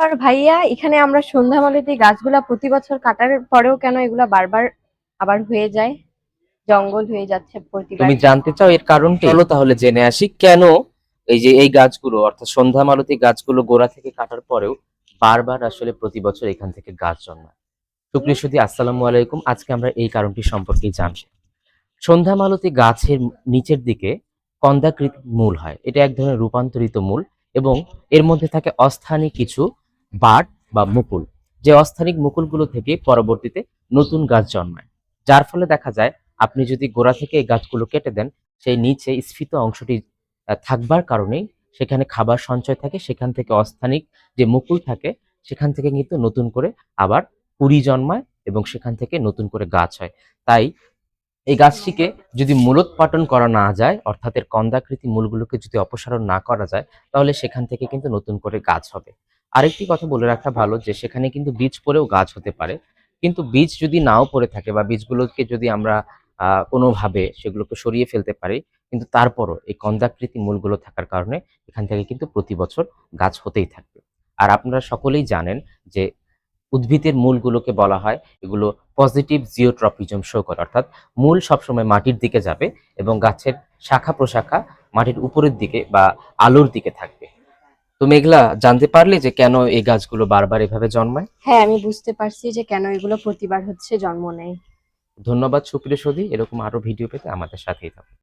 আর ভাইয়া এখানে আমরা সন্ধ্যামালিতে গাছগুলা প্রতি বছর কাটার পরেও কেন এগুলা বারবার আবার হয়ে যায়? জঙ্গল হয়ে যাচ্ছে প্রতিবার তুমি জানতে চাও এর কারণটা চলো তাহলে জেনে আসি কেন এই যে এই গাছগুলো অর্থাৎ সন্ধ্যা মালতী গাছগুলো গোড়া থেকে কাটার পরেও বারবার আসলে প্রতি বছর এখান থেকে গাছ জন্মায়। সুপ্রিয় সুদী আসসালামু আলাইকুম। আজকে আমরা এই কারণটি সম্পর্কে জানব। সন্ধ্যা মালতী গাছের নিচের দিকে কন্দাকৃত মূল হয়। এটা এক ধরনের রূপান্তরিত মূল এবং এর মধ্যে থাকে অস্থানিক কিছু বাট বা মুকুল, যে অস্থানিক মুকুলগুলো থেকে পরবর্তীতে নতুন গাছ জন্মায়। যার ফলে দেখা যায়, আপনি যদি গোড়া থেকে এই গাছগুলো কেটে দেন, সেই নিচে স্ফীত অংশটি থাকবার কারণেই সেখানে খাবার সঞ্চয় থাকে, সেখান থেকে অস্থানিক যে মুকুল থাকে, সেখান থেকে কিন্তু নতুন করে আবার কুড়ি জন্মায় এবং সেখান থেকে নতুন করে গাছ হয়। তাই এই গাছটিকে যদি মূলোৎপাটন করা না যায়, অর্থাৎ এর কন্দাকৃতি মূলগুলোকে যদি অপসারণ না করা যায়, তাহলে সেখান থেকে কিন্তু নতুন করে গাছ হবে। আরেকটি কথা বলে রাখা ভালো যে সেখানে কিন্তু বীজ পড়েও গাছ হতে পারে। কিন্তু বীজ যদি নাও পড়ে থাকে বা বীজগুলোকে যদি আমরা কোনোভাবে সেগুলোকে সরিয়ে ফেলতে পারি, কিন্তু তারপরও এই কন্দাকৃতি মূলগুলো থাকার কারণে এখান থেকে কিন্তু প্রতি বছর গাছ হতেই থাকবে। আর আপনারা সকলেই জানেন যে উদ্ভিদের মূলগুলোকে বলা হয়, এগুলো পজিটিভ জিওট্রপিজম শো করে। অর্থাৎ মূল সবসময় মাটির দিকে যাবে এবং গাছের শাখা প্রশাখা মাটির উপরের দিকে বা আলোর দিকে থাকবে। তো মেঘলা জানতে পারলে যে কেন এই গাছগুলো বারবার এভাবে জন্মায়? হ্যাঁ আমি বুঝতে পারছি যে কেন এগুলো প্রতিবার হচ্ছে জন্ম নেয়। ধন্যবাদ সুপ্রিয় সদী এরকম আরও ভিডিও পেতে আমাদের সাথেই থাকুন।